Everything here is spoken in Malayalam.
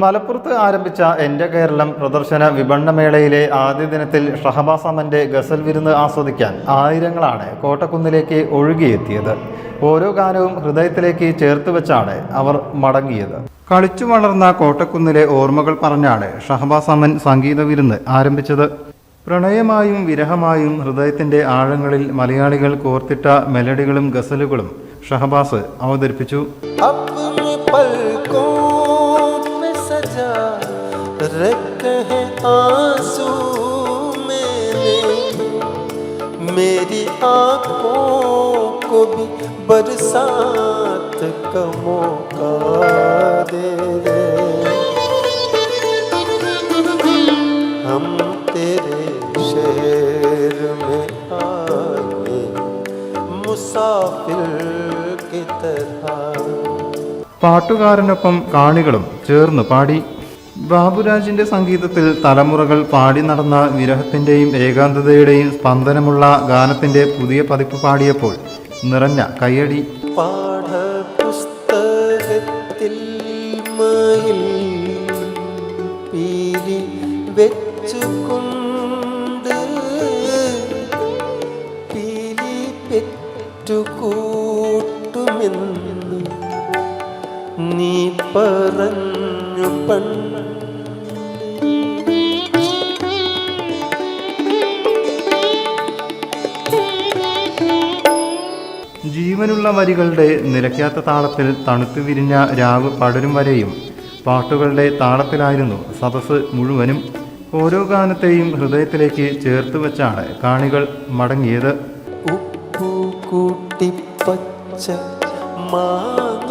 മലപ്പുറത്ത് ആരംഭിച്ച എന്റെ കേരളം പ്രദർശന വിപണനമേളയിലെ ആദ്യ ദിനത്തിൽ ഷഹബാസ് അമന്റെ ഗസൽ വിരുന്ന് ആസ്വദിക്കാൻ ആയിരങ്ങളാണ് കോട്ടക്കുന്നിലേക്ക് ഒഴുകിയെത്തിയത്. ഓരോ ഗാനവും ഹൃദയത്തിലേക്ക് ചേർത്ത് വെച്ചാണ് അവർ മടങ്ങിയത്. കളിച്ചു വളർന്ന കോട്ടക്കുന്നിലെ ഓർമ്മകൾ പറഞ്ഞാണ് ഷഹബാസ് അമൻ സംഗീത വിരുന്ന് ആരംഭിച്ചത്. പ്രണയമായും വിരഹമായും ഹൃദയത്തിന്റെ ആഴങ്ങളിൽ മലയാളികൾ കോർത്തിട്ട മെലഡികളും ഗസലുകളും ഷഹബാസ് അവതരിപ്പിച്ചു. आंखों को भी बरसात का मौका दे दे हम तेरे शहर में आए मुसाफिर की तरह പാട്ടുകാരനൊപ്പം കാണികളും ചേർന്ന് പാടി ബാബുരാജിന്റെ സംഗീതത്തിൽ തലമുറകൾ പാടി നടന്ന വിരഹത്തിന്റെയും ഏകാന്തതയുടെയും സ്പന്ദനമുള്ള ഗാനത്തിന്റെ പുതിയ പതിപ്പ് പാടിയപ്പോൾ നിറഞ്ഞ കയ്യടി. പാഠപുസ്തകത്തിൽ നീ പറഞ്ഞു പണ്ട് ജീവനുള്ള വരികളുടെ നിലയ്ക്കാത്ത താളത്തിൽ തണുത്തു വിരിഞ്ഞ രാവ് പടരും വരെയും പാട്ടുകളുടെ താളത്തിലായിരുന്നു സദസ്സ് മുഴുവനും. ഓരോ ഗാനത്തെയും ഹൃദയത്തിലേക്ക് ചേർത്ത് വെച്ചാണ് കാണികൾ മടങ്ങിയത്. ഉപ്പു കൂട്ടി പച്ച മാങ്ങ